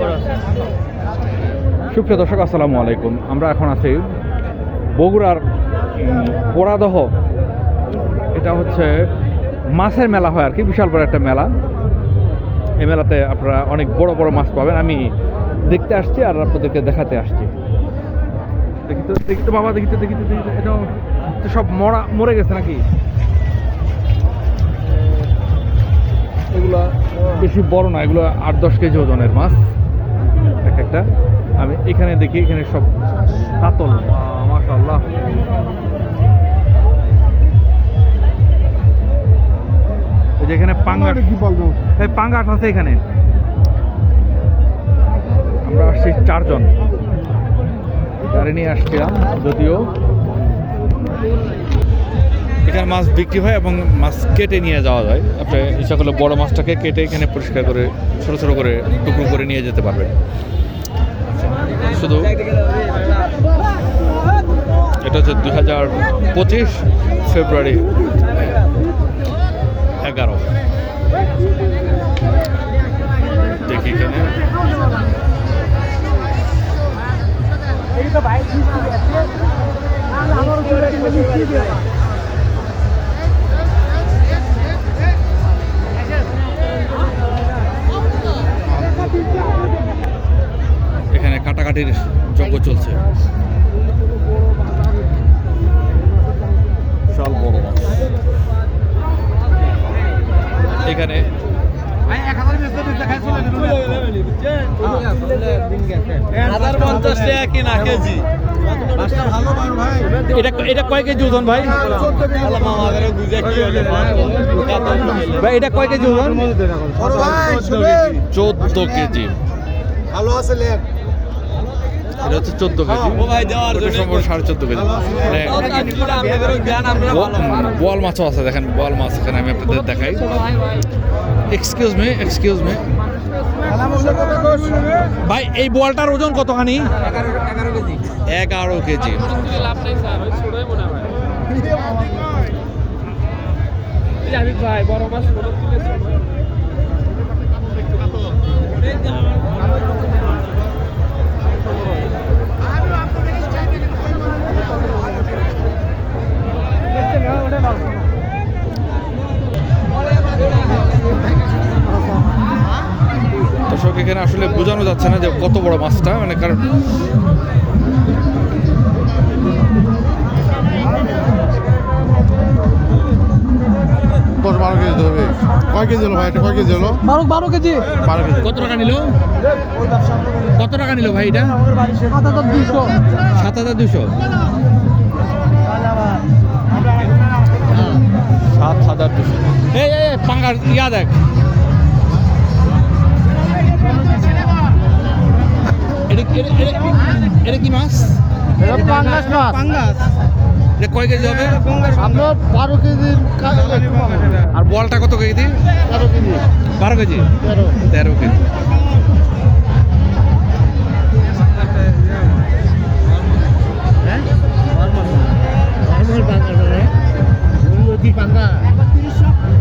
বড় সুপ্রিয় দর্শক, আসসালামু আলাইকুম। আমরা এখন আছি বগুড়ার পোড়াদহ এটা হচ্ছে মাছের মেলা হয় আর কি, বিশাল বড় একটা মেলা। এই মেলাতে আপনারা অনেক বড় বড় মাছ পাবেন। আমি দেখতে আসছি আর আপনাদেরকে দেখাতে আসছি। দেখি তো, দেখি বাবা, দেখি তো দেখি তো, দেখি এটা সব মরা, মরে গেছে নাকি? বেশি বড় না এগুলো আট দশ কেজি ওজনের মাছ। এক একটা। আমি এখানে দেখি এখানে সব কাতল। মাশাল্লাহ এই যে এখানে পাঙ্গাস। এই পাঙ্গাস আছে এখানে। আমরা আসছি চারজন। গাড়ি নিয়ে আসছিলাম যদিও এখানে মাছ বিক্রি হয় এবং মাছ কেটে নিয়ে যাওয়া যায়। আপনি ইচ্ছা করলে বড় মাছটাকে কেটে এখানে পরিষ্কার করে, ছোটো ছোটো করে টুকরো করে নিয়ে যেতে পারবেন। শুধু এটা হচ্ছে দুই হাজার পঁচিশ ফেব্রুয়ারি এগারো। দেখি এখানে। কাটাকাটির যজ্ঞ চলছে। বিশাল বড় মাছ। এখানে এটা কয় কেজি ওজন ভাই? ভাই এটা কয় কেজি ওজন? চোদ্দ কেজি ভালো আছে লেখ এটা হচ্ছে চোদ্দ কেজি। ওটা সম্ভবত সাড়ে চোদ্দ কেজি। মানে ব- বোয়াল মাছও আছে দেখেন বোয়াল মাছ এখানে আমি আপনাদের দেখাই। এক্সকিউজ মি এক্সকিউজ মি ভাই এই বোয়ালটার ওজন কতখানি? এগারো কেজি। হয় ভাই বড় মাছ এখানে আসলে বোঝানো যাচ্ছে না যে কত বড় মাছটা মানে কারণ বারো কেজি ধরবে কয় কেজি হলো ভাই এটা? কয় কেজি হলো? বারো বারো কেজি। বারো কেজি। কত টাকা নিল? কত টাকা নিল ভাই এটা? সাত হাজার দুইশো। সাত হাজার দুশো সাত হাজার দুশো এই পাঙ্গার ইয়া দেখ। এটা কি মাছ? পাঙ্গাস মাছ। পাঙ্গাস। কেজি হবে? বারো কেজি আর বলটা কত কেজি? তেরো কেজি। বারো কেজি? তেরো। কেজি। হ্যাঁ? পাঙ্গা মানে।